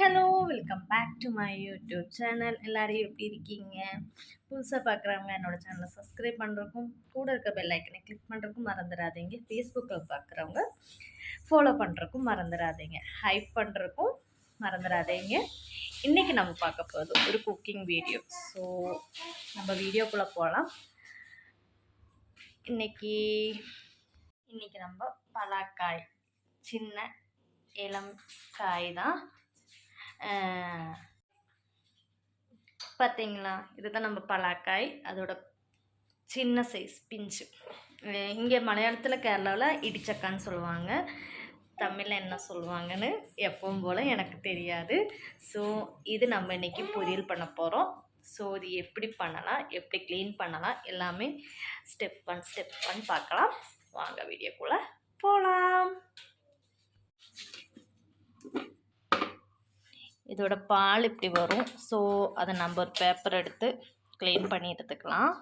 Hello welcome back to my YouTube channel. எல்லோரையும் எப்படி இருக்கீங்க? புதுசாக பார்க்குறவங்க என்னோடய சேனலை சப்ஸ்கிரைப் பண்ணுறக்கும் கூட இருக்க பெல் ஐக்கனை கிளிக் பண்ணுறக்கும் மறந்துடாதீங்க. ஃபேஸ்புக்கில் பார்க்குறவங்க ஃபாலோ பண்ணுறக்கும் மறந்துடாதீங்க. ஹைப் பண்ணுறக்கும் மறந்துடாதீங்க. இன்றைக்கி நம்ம பார்க்க போகிறது ஒரு குக்கிங் வீடியோ ஸோ நம்ம வீடியோக்குள்ளே போகலாம் இன்றைக்கி இன்றைக்கி நம்ம பலாக்காய் சின்ன இளம் காய் தான். பார்த்தீங்களா இதுதான் நம்ம பலாக்காய். அதோட சின்ன சைஸ் பிஞ்சு. இங்கே மலையாளத்தில் கேரளாவில் இடிச்சக்கான்னு சொல்லுவாங்க. தமிழில் என்ன சொல்லுவாங்கன்னு எப்பவும் போல் எனக்கு தெரியாது. ஸோ இது நம்ம இன்றைக்கி பொரியல் பண்ண போகிறோம் ஸோ இது எப்படி பண்ணலாம்? எப்படி க்ளீன் பண்ணலாம்? எல்லாமே ஸ்டெப் ஒன் ஸ்டெப் ஒன் பார்க்கலாம். வாங்க வீடியோக்குள்ளே போகலாம் இதோட பால் இப்படி வரும். ஸோ அதை நம்ம ஒரு பேப்பர் எடுத்து க்ளீன் பண்ணி எடுத்துக்கலாம்.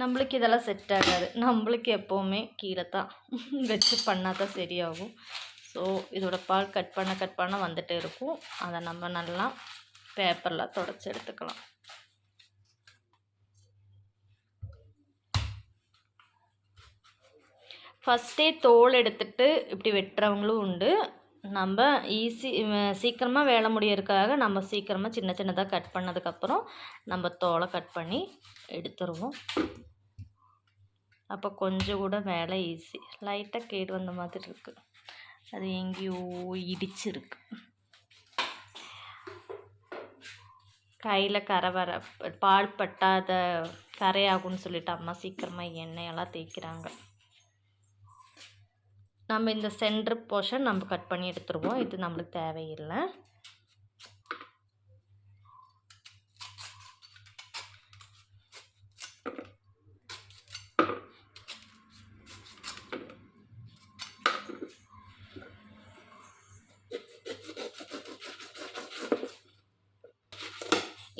நம்மளுக்கு இதெல்லாம் செட் ஆகாது. நம்மளுக்கு எப்போவுமே கீழே தான் வச்சு பண்ணால் தான் சரியாகும். ஸோ இதோட பால் கட் பண்ண கட் பண்ண வந்துட்டு இருக்கும். அதை நம்ம நல்லா பேப்பரில் தொடச்சி எடுத்துக்கலாம். ஃபஸ்ட்டே தோல் எடுத்துட்டு இப்படி வெட்டுறவங்களும் உண்டு. நம்ம ஈஸி சீக்கிரமாக வேலை முடியறதுக்காக நம்ம சீக்கிரமாக சின்ன சின்னதாக கட் பண்ணதுக்கப்புறம் நம்ம தோலை கட் பண்ணி எடுத்துருவோம். அப்போ கொஞ்சம் கூட வேலை ஈஸி. லைட்டாக கேடு வந்த மாதிரி இருக்குது அது எங்கேயோ இடிச்சிருக்கு. கையில் கரை வர பால் பட்டாத கரையாகும்னு சொல்லிட்டு அம்மா சீக்கிரமாக எண்ணெயெல்லாம் தேய்க்கிறாங்க. நம்ம இந்த சென்ட்ரு போர்ஷன் நம்ம கட் பண்ணி எடுத்துருவோம். இது நம்மளுக்கு தேவையில்லை.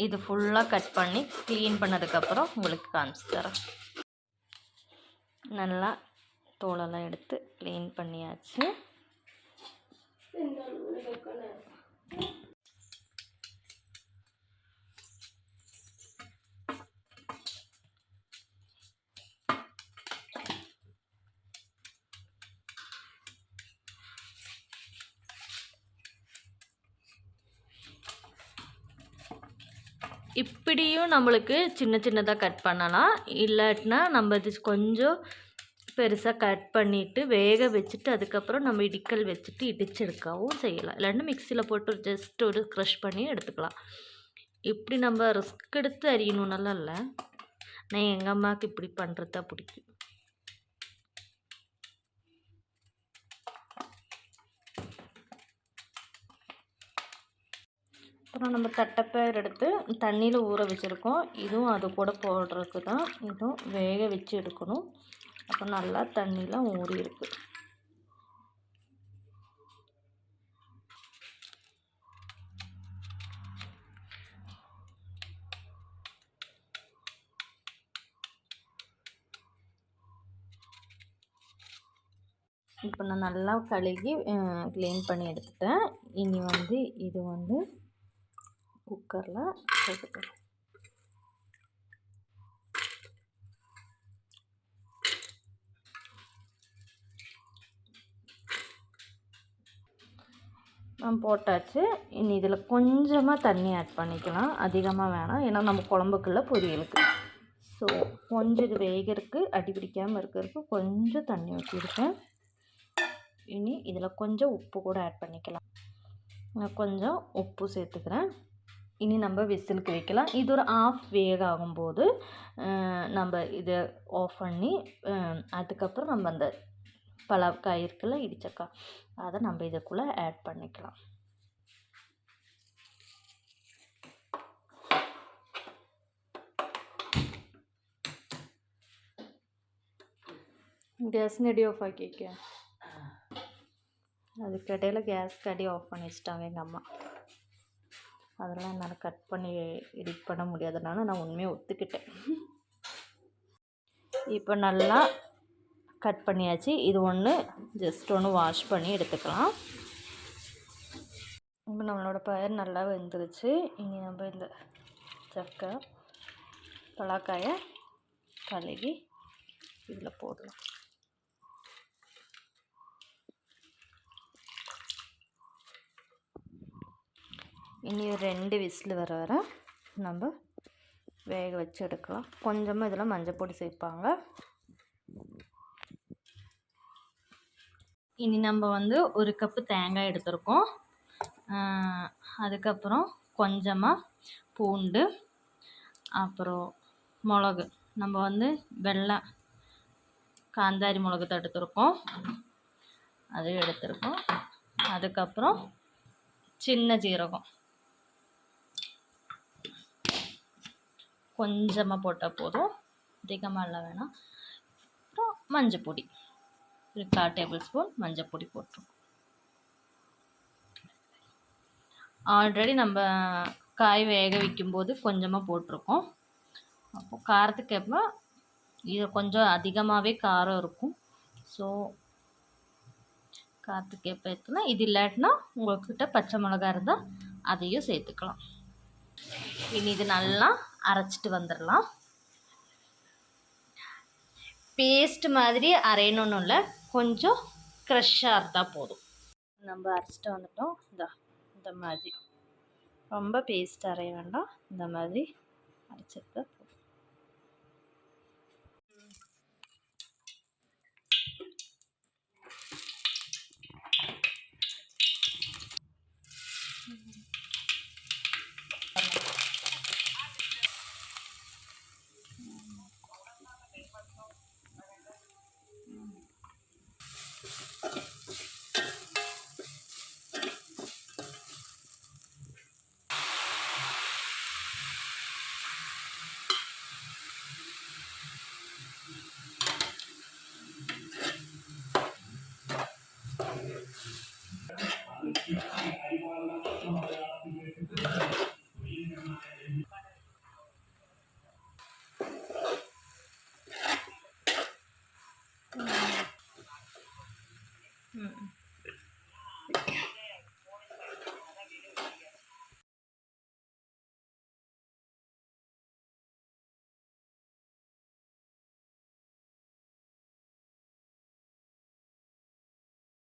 இது ஃபுல்லாக கட் பண்ணி க்ளீன் பண்ணதுக்கப்புறம் உங்களுக்கு காமிச்சு தரேன். நல்லா தோலெல்லாம் எடுத்து க்ளீன் பண்ணியாச்சு. இப்படியும் நம்மளுக்கு சின்ன சின்னதாக கட் பண்ணலாம். இல்லாட்டினா நம்ம இது கொஞ்சம் பெருசாக கட் பண்ணிவிட்டு வேக வச்சுட்டு அதுக்கப்புறம் நம்ம இடிக்கல் வச்சுட்டு இடிச்செடுக்கவும் செய்யலாம். இல்லைன்னா மிக்சியில் போட்டு ஜஸ்ட் ஒரு க்ரஷ் பண்ணி எடுத்துக்கலாம். இப்படி நம்ம ரிஸ்க் எடுத்து அறியணுன்னெல்லாம் இல்லை? நான் எங்கள் அம்மாவுக்கு இப்படி பண்ணுறது தான் பிடிக்கும். அப்புறம் நம்ம தட்டைப்பயிர் எடுத்து தண்ணியில் ஊற வச்சுருக்கோம். இதுவும் அது கூட போடுறதுக்கு தான் இதுவும் வேக வச்சு எடுக்கணும். இப்போ நல்லா தண்ணியெலாம் ஊறி இருக்கு இப்போ நான் நல்லா கழுகி க்ளீன் பண்ணி எடுத்துட்டேன். இனி வந்து இது வந்து குக்கரில் போட்டுக்கிறேன் போட்டாச்சு. இனி இதில் கொஞ்சமாக தண்ணி ஆட் பண்ணிக்கலாம். அதிகமாக வேணாம். ஏன்னா நம்ம குழம்புக்குள்ள பொரியலுக்கு ஸோ கொஞ்சம் இது வேகிறதுக்கு அடி பிடிக்காமல் இருக்கிறதுக்கு கொஞ்சம் தண்ணி ஊற்றிருக்கேன் இனி இதில் கொஞ்சம் உப்பு கூட ஆட் பண்ணிக்கலாம். நான் கொஞ்சம் உப்பு சேர்த்துக்கிறேன். இனி நம்ம விசிலுக்கு வைக்கலாம். இது ஒரு ஆஃப் வேக ஆகும்போது நம்ம இதை ஆஃப் பண்ணி அதுக்கப்புறம் நம்ம அந்த பலாக்காய் இருக்குல்ல இடிச்சக்காய் அதை நம்ம இதுக்குள்ளே ஆட் பண்ணிக்கலாம். கேஸ் அடி ஆஃப் ஆக்கிக்க. அதுக்கிடையில் கேஸ் கடி ஆஃப் பண்ணி வச்சிட்டாங்க எங்கள் அம்மா. அதெல்லாம் என்னால் கட் பண்ணி எடிட் பண்ண முடியாதனால நான் உண்மையாக ஒத்துக்கிட்டேன். இப்போ நல்லா கட் பண்ணியாச்சு. இது ஒன்று ஜஸ்ட் ஒன்று வாஷ் பண்ணி எடுத்துக்கலாம். இப்போ நம்மளோட பயிர் நல்லா வெந்துருச்சு. இனி நம்ம இந்த சக்கை பலாக்காயை கழுவி இதில் போடலாம். இனி ஒரு ரெண்டு விசில் வர வர நம்ம வேக வச்சு எடுக்கலாம். கொஞ்சமாக இதில் மஞ்சள் பொடி சேர்ப்பாங்க. இனி நம்ம வந்து ஒரு கப்பு தேங்காய் எடுத்திருக்கோம். அதுக்கப்புறம் கொஞ்சமாக பூண்டு அப்புறம் மிளகு. நம்ம வந்து வெள்ளை காந்தாரி மிளகு தடுத்துருக்கோம் அது எடுத்திருக்கோம். அதுக்கப்புறம் சின்ன ஜீரகம். கொஞ்சமாக போட்டால் போதும். அதிகமாக இல்லை வேணாம். அப்புறம் மஞ்சள் பொடி ஒரு கால் டேபிள் ஸ்பூன் மஞ்சள் பொடி போட்டுரும் ஆல்ரெடி நம்ம காய் வேக வைக்கும்போது கொஞ்சமாக போட்டிருக்கோம். அப்போ காரத்துக்கு ஏற்ப இது கொஞ்சம் அதிகமாகவே காரம் இருக்கும். ஸோ காரத்துக்கு ஏற்ப இது இல்லாட்டினா உங்கள்கிட்ட பச்சை மிளகா இருந்தால் அதையும் சேர்த்துக்கலாம். இனி இது நல்லா அரைச்சிட்டு வந்துடலாம். பேஸ்ட் மாதிரி அரையணும்னு இல்லை. கொஞ்சம் க்ரஷ்ஷாக இருந்தால் போதும். நம்ம அரைச்சிட்டு வந்துட்டோம். இந்த இந்த மாதிரி. ரொம்ப பேஸ்ட் அரைய வேண்டாம். இந்த மாதிரி அரைச்சிட்டு போதும் ம்